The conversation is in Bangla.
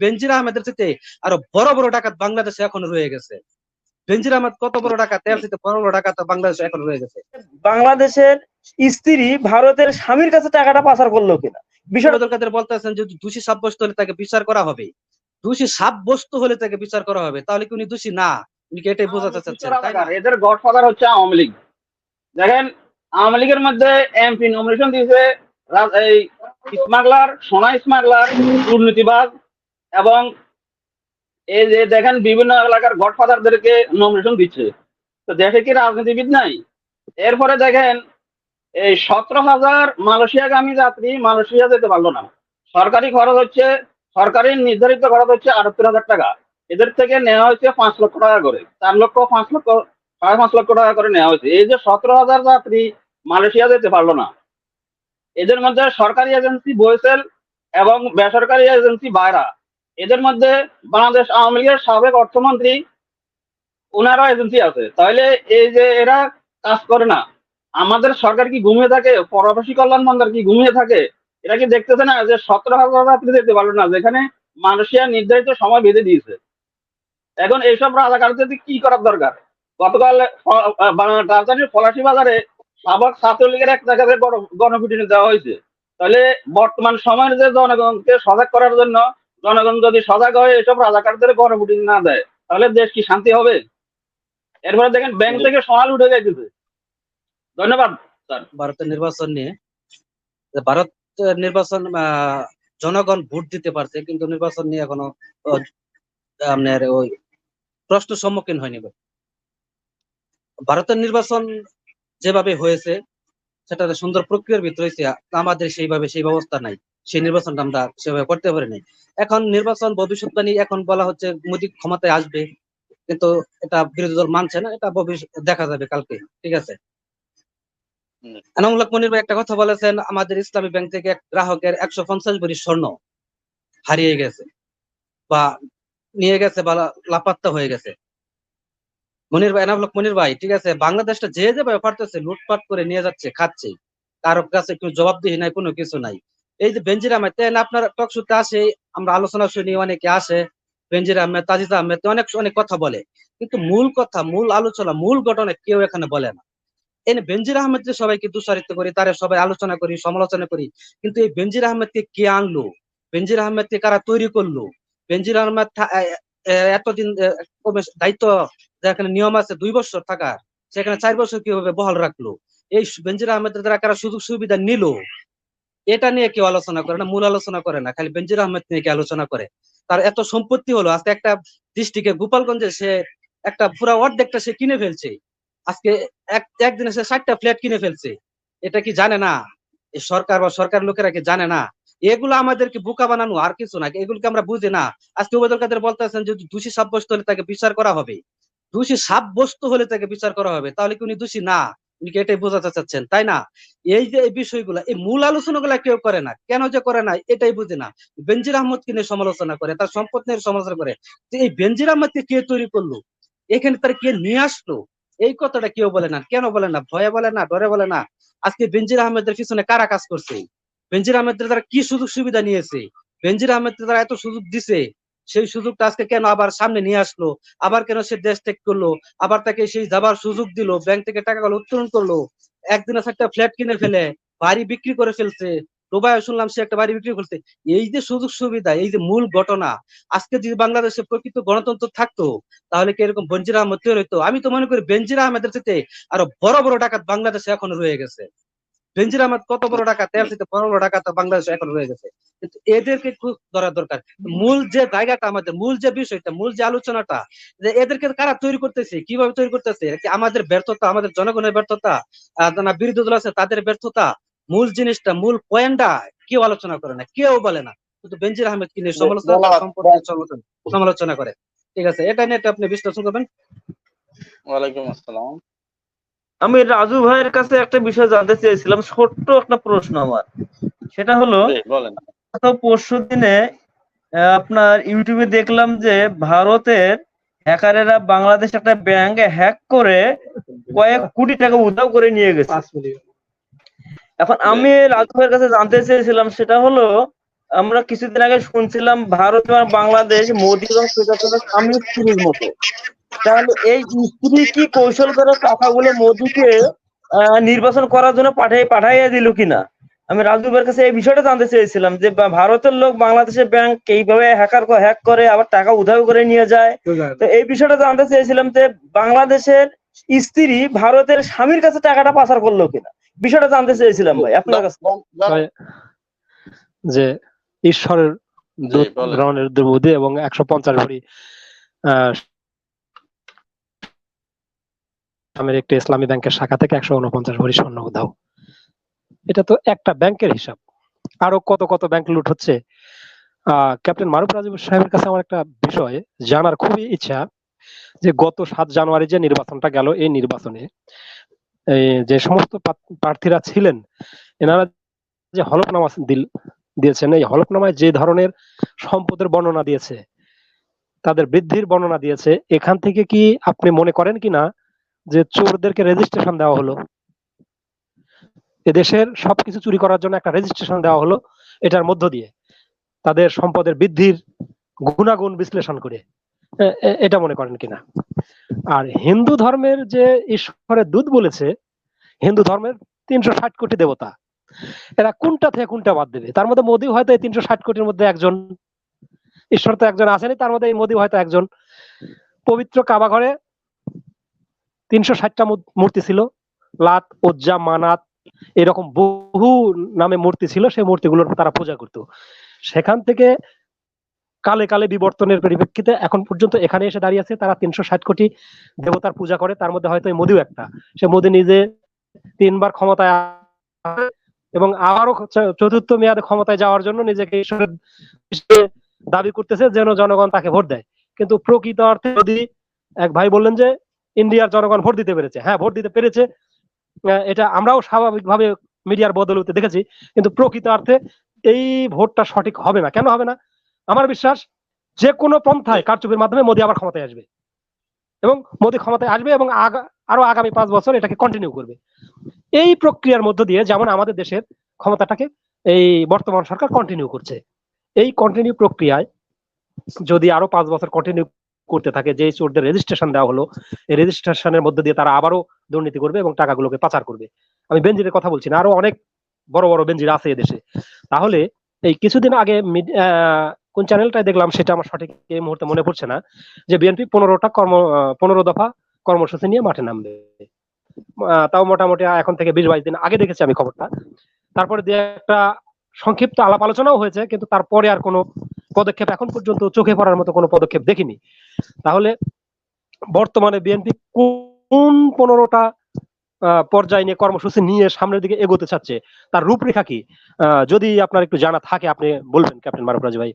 বেনজির আহমেদের চাইতে আরও বড় বড় ডাকাত বাংলাদেশে এখনও রয়ে গেছে। বেনজির আহমেদ কত বড় ডাকাত? এর চাইতে বড় বড় ডাকাত বাংলাদেশে এখন রয়ে গেছে। বাংলাদেশের স্ত্রী ভারতের স্বামীর কাছে টাকাটা পাচার করল কিনা? বিষয়টা কাদের বলতেছেন যে দোষী সাব্যস্ত হলে তাকে বিচার করা হবে। দোষী সাব্যস্ত হলে তাকে বিচার করা হবে। তাহলে কি উনি দোষী? না। উনি কি এটাই বোঝাতে চাচ্ছেন এদের গডফাদার হচ্ছে আওয়ামী লীগ। দেখেন আওয়ামী লীগের মধ্যে এমপি নমিনেশন দিয়েছে এই স্মাগলার সোনা স্মাগলার দুর্নীতিবাজ এবং এই যে দেখেন বিভিন্ন এলাকার গডফাদারদেরকে নমিনেশন দিচ্ছে। তো দেশে কি রাজনীতিবিদ নাই? এরপরে দেখেন, এই সতেরো হাজার মালয়েশিয়াগামী যাত্রী মালয়েশিয়া যেতে পারল না। সরকারি খরচ হচ্ছে, সরকারি নির্ধারিত খরচ হচ্ছে আটাত্তর হাজার টাকা। এদের থেকে নেওয়া হয়েছে পাঁচ লক্ষ টাকা করে। চার লক্ষ, পাঁচ লক্ষ, সাড়ে পাঁচ লক্ষ টাকা করে নেওয়া হয়েছে। এই যে সতেরো হাজার যাত্রী মালয়েশিয়া যেতে পারল না, এদের মধ্যে সরকারি এজেন্সি বয়েসেল এবং বেসরকারি এজেন্সি বাইরা এদের মধ্যে বাংলাদেশ আওয়ামী লীগের সাবেক অর্থমন্ত্রী ওনারও এজেন্সি আছে। তাহলে এই যে এরা কাজ করে না, আমাদের সরকার কি ঘুমিয়ে থাকে? প্রবাসী কল্যাণ মন্ত্রী কি ঘুমিয়ে থাকে? এরা কি দেখতেছে না যে সতেরো হাজার যাত্রী যেতে পারল না, যেখানে মালয়েশিয়া নির্ধারিত সময় বেঁধে দিয়েছে? এখন এইসব রাজাকারদের কি করার দরকার? গতকাল রাজধানীর পলাশী বাজারে সাবেক ছাত্রলীগের এক জায়গাতে গণ- গণপিটুনি দেওয়া হয়েছে। তাহলে বর্তমান সময়ের যে জনগণকে সজাগ করার জন্য জনগণ যদি সজাগ হয়, এসব রাজাকারদের গণপিটুনি না দেয়, তাহলে দেশ কি শান্তি হবে? এরপরে দেখেন, ব্যাংক থেকে সোনাল উঠে যাইতেছে। ধন্যবাদ ভারতের নির্বাচন নিয়ে ভারত নির্বাচন জনগণ ভোট দিতে পারছে, কিন্তু নির্বাচন নিয়ে এখনও আপনার ওই প্রশ্ন সম্মুখীন হয়নি ভারতের নির্বাচন যেভাবে হয়েছে সেটা সুন্দর প্রক্রিয়ার ভিতরে আমাদের সেইভাবে সেই ব্যবস্থা নাই। সেই নির্বাচনটা আমরা সেভাবে করতে পারিনি। এখন নির্বাচন ভবিষ্যৎবাণী এখন বলা হচ্ছে মোদী ক্ষমতায় আসবে কিন্তু এটা বিরোধী দল মানছে না এটা ভবিষ্যৎ দেখা যাবে কালকে ঠিক আছে? মনির ভাই একটা কথা বলেছেন আমাদের ইসলামী ব্যাংক থেকে এক গ্রাহকের একশো পঞ্চাশ ভরি স্বর্ণ হারিয়ে গেছে বা নিয়ে গেছে বা লাপাত্তা হয়ে গেছে। মনির ভাই এনামুল্লাহ মনির ভাই ঠিক আছে? বাংলাদেশটা যে যেভাবে পারতেছে লুটপাট করে নিয়ে যাচ্ছে খাচ্ছে। কারও কাছে কেউ জবাবদিহি নাই কোনো কিছু নাই। এই যে বেঞ্জির আহমেদ তেন আপনার টক শুতে আসে, আমরা আলোচনা শুনি, অনেকে আসে বেঞ্জির আহমেদ তাজিদ আহমেদ অনেক অনেক কথা বলে। কিন্তু মূল কথা, মূল আলোচনা, মূল ঘটনা কেউ এখানে বলে না। এনে বেনজির আহমেদকে সবাইকে দোষারিত করি, তারা সবাই আলোচনা করি, সমালোচনা করি, কিন্তু এই বেনজির আহমেদকে কে আনলো? বেনজির আহমেদকে কারা তৈরি করল? বেনজির আহমেদ এতদিন দায়িত্ব যেখানে নিয়ম আছে, দুই বছর থাকার, সেখানে চার বছর কীভাবে বহাল রাখল? এই বেনজির আহমেদের দ্বারা কারা সুযোগ সুবিধা নিল এটা নিয়ে কেউ আলোচনা করে না, মূল আলোচনা করে না, খালি বেনজির আহমেদ নিয়ে কেউ আলোচনা করে। তার এত সম্পত্তি হলো, আজকে একটা ডিস্ট্রিক্টে গোপালগঞ্জে সে একটা পুরা অর্ধেকটা সে কিনে ফেলছে। আজকে এক, একদিনে সে ষাটটা ফ্ল্যাট কিনে ফেলছে। এটা কি জানে না? সরকার বা সরকার লোকেরা কি জানে না? এগুলো আমাদেরকে বোকা বানানো আর কিছু না, এগুলোকে আমরা বুঝি না। আজকে ওবায়দুল কাদের বলতেছেন যে দোষী সাব্যস্ত হলে তাকে বিচার করা হবে। দোষী সাব্যস্ত হলে তাকে বিচার করা হবে, তাহলে কি উনি দোষী? না। এটাই বোঝাতে চাচ্ছেন, তাই না? এই যে এই বিষয়গুলো, এই মূল কেউ করে না, কেন যে করে না, এটাই না। আহমদকে নিয়ে সমালোচনা করে, তার সম্পদ নিয়ে সমালোচনা করে? এই আহমদকে কে তৈরি করল? এখানে তার কে নিয়ে আসলো? এই কথাটা কেউ বলে না। কেন বলে না? ভয়ে বলে না? ডরে বলে না? আজকে বেনজির আহমেদের পিছনে কারা কাজ করছে? বেনজির আহমেদের দ্বারা কি সুযোগ সুবিধা নিয়েছে? বেনজির আহমেদের দ্বারা এত সুযোগ দিছে? সেই সুযোগটা আজকে কেন আবার সামনে নিয়ে আসলো? আবার কেন সে দেশ ত্যাগ করল? আবার তাকে সেই যাবার সুযোগ দিল ব্যাংক থেকে টাকাগুলো উত্তোলন করল, একদিনে একটা ফ্ল্যাট কিনে ফেলে, বাড়ি বিক্রি করে ফেলছে দুবাই শুনলাম সে একটা বাড়ি বিক্রি করছে। এই যে সুযোগ সুবিধা, এই যে মূল ঘটনা, আজকে যদি বাংলাদেশে প্রকৃত গণতন্ত্র থাকতো, তাহলে কি এরকম বেনজির আহমদ তৈরি হইতো? আমি তো মনে করি বেনজির আহমেদের সাথে আরও বড় বড় ডাকাত বাংলাদেশে এখনও রয়ে গেছে। বেনজির আহমদ কত বড় ডাকাত এর বড় বড় ডাকাত বাংলাদেশে এখন রয়ে গেছে। কিন্তু এদেরকে খুব ধরা দরকার। মূল যে জায়গাটা আমাদের মূল যে বিষয়টা মূল যে আলোচনাটা যে এদেরকে কারা তৈরি করতেছে কীভাবে তৈরি করতেছে কি আমাদের ব্যর্থতা আমাদের জনগণের ব্যর্থতা যারা বিরোধী দল আছে তাদের ব্যর্থতা মূল জিনিসটা মূল পয়েন্টটা কেউ আলোচনা করে না কেউ বলে না। কিন্তু বেঞ্জির আহমেদ কি নিয়ে সমালোচনা সম্পর্কে সমালোচনা সমালোচনা করে। ঠিক আছে এটা নিয়ে আপনি বিশ্লেষণ করবেন। ওয়ালাইকুম আসসালাম। আমি রাজু ভাইয়ের কাছে একটা বিষয় জানতে চেয়েছিলাম ছোট্ট একটা প্রশ্ন আমার। সেটা হলো গত পরশু দিনে আপনার ইউটিউবে দেখলাম যে ভারতের হ্যাকারেরা বাংলাদেশ একটা ব্যাংক হ্যাক করে কয়েক কোটি টাকা উধাও করে নিয়ে গেছে। এখন আমি রাজু ভাইয়ের কাছে জানতে চেয়েছিলাম সেটা হলো আমরা কিছুদিন আগে শুনছিলাম ভারত এবং বাংলাদেশ মোদী এবং শেখ হাসিনার স্বামী স্ত্রীর মতো। তাহলে এই স্ত্রী কি কৌশল করে টাকাগুলো মোদীকে আহ, নির্বাচন করার জন্য পাঠিয়ে পাঠাইয়া দিল কিনা? আমি রাজু ভাইয়ের কাছে এই বিষয়টা জানতে চেয়েছিলাম যে ভারতের লোক বাংলাদেশের ব্যাংক এইভাবে হ্যাকার হ্যাক করে আবার টাকা উধাও করে নিয়ে যায়। তো এই বিষয়টা জানতে চেয়েছিলাম যে বাংলাদেশের স্ত্রী ভারতের স্বামীর কাছে টাকাটা পাচার করল কিনা? বিষয়টা জানতে চেয়েছিলাম ভাই আপনার কাছে। যে ঈশ্বরের এবং একশো পঞ্চাশ ভরি আহ, আমের একটি ইসলামী ব্যাংকের শাখা থেকে একশো উনপঞ্চাশ ভরি স্বর্ণ উধাও। এটা তো একটা ব্যাংকের হিসাব। আরও কত কত ব্যাংক লুট হচ্ছে ক্যাপ্টেন মারুফ রাজিব সাহেবের কাছে আমার একটা বিষয় জানার খুবই ইচ্ছা যে গত সাত জানুয়ারি যে নির্বাচনটা গেল, এই নির্বাচনে যে সমস্ত প্রার্থীরা ছিলেন, এনারা যে হলফনামা দিল, দিয়েছেন, এই হলফনামায় যে ধরনের সম্পদের বর্ণনা দিয়েছে, তাদের বৃদ্ধির বর্ণনা দিয়েছে, এখান থেকে কি আপনি মনে করেন কি না যে চোরদেরকে রেজিস্ট্রেশন দেওয়া হলো। এদেশের সবকিছু চুরি করার জন্য একটা রেজিস্ট্রেশন দেওয়া হলো এটার মধ্য দিয়ে। তাদের সম্পদের বৃদ্ধির গুণাগুণ বিশ্লেষণ করে। এটা মনে করেন কিনা? আর হিন্দু ধর্মের যে ঈশ্বরের দুধ বলেছে, হিন্দু ধর্মের তিনশো ষাট কোটি দেবতা, এরা কোনটা থেকে কোনটা বাদ দেবে? তার মধ্যে মোদী হয়তো এই তিনশো ষাট কোটির মধ্যে একজন। ঈশ্বর তো একজন আসেনি তার মধ্যে এই মোদী হয়তো একজন। পবিত্র কাবা ঘরে তিনশো ষাটটা মূর্তি ছিল। লাত ওজ্জা মানাত এরকম বহু নামে মূর্তি ছিল। সেই মূর্তিগুলোর তারা পূজা করতো। সেখান থেকে কালে কালে বিবর্তনের পরিপ্রেক্ষিতে এখন পর্যন্ত এখানে এসে দাঁড়িয়ে আছে। তারা তিনশো ষাট কোটি দেবতার পূজা করে। তার মধ্যে হয়তো মোদিও একটা। সে মোদি নিজে তিনবার ক্ষমতায় এবং আবারও চতুর্থ মেয়াদে ক্ষমতায় যাওয়ার জন্য নিজেকে ঈশ্বরের দাবি করতেছে যেন জনগণ তাকে ভোট দেয়। কিন্তু প্রকৃত অর্থে মোদি এক ভাই বললেন যে ইন্ডিয়ার জনগণ ভোট দিতে পেরেছে। হ্যাঁ ভোট দিতে পেরেছে। এটা আমরাও স্বাভাবিকভাবে মিডিয়ার বদলতে দেখেছি। কিন্তু প্রকৃত অর্থে এই ভোটটা সঠিক হবে না। কেন হবে না? আমার বিশ্বাস যে কোনো পন্থায় কারচুপির মাধ্যমে মোদী আবার ক্ষমতায় আসবে। এবং মোদী ক্ষমতায় আসবে এবং আরও আগামী পাঁচ বছর এটাকে কন্টিনিউ করবে। এই প্রক্রিয়ার মধ্য দিয়ে যেমন আমাদের দেশের ক্ষমতাটাকে এই বর্তমান সরকার কন্টিনিউ করছে। এই কন্টিনিউ প্রক্রিয়ায় যদি আরও পাঁচ বছর কন্টিনিউ করতে থাকে, যে চোরদের রেজিস্ট্রেশন দেওয়া হলো, এই রেজিস্ট্রেশনের মধ্যে দিয়ে তারা আবারও দুর্নীতি করবে এবং টাকাগুলোকে পাচার করবে। আমি বেঞ্জিরের কথা বলছি না, আরও অনেক বড় বড় বেঞ্জির আছে এদেশে তাহলে এই কিছুদিন আগে কোন চ্যানেলটায় দেখলাম সেটা আমার সঠিক এই মুহূর্তে মনে পড়ছে না, যে বিএনপি পনেরোটা কর্ম পনেরো দফা কর্মসূচি নিয়ে মাঠে নামবে। তাও মোটামুটি এখন থেকে বিশ বাইশ দিন আগে দেখেছি আমি খবরটা। তারপরে দিয়ে একটা সংক্ষিপ্ত আলাপ আলোচনাও হয়েছে, কিন্তু তারপরে আর কোনো পদক্ষেপ এখন পর্যন্ত চোখে পড়ার মতো কোনো পদক্ষেপ দেখিনি। তাহলে বর্তমানে বিএনপি কোন পনেরোটা পর্যায় নিয়ে কর্মসূচি নিয়ে সামনের দিকে এগোতে চাচ্ছে, তার রূপরেখা কি? যদি আপনার একটু জানা থাকে, আপনি বলবেন, ক্যাপ্টেন মারুফ রাজি ভাই।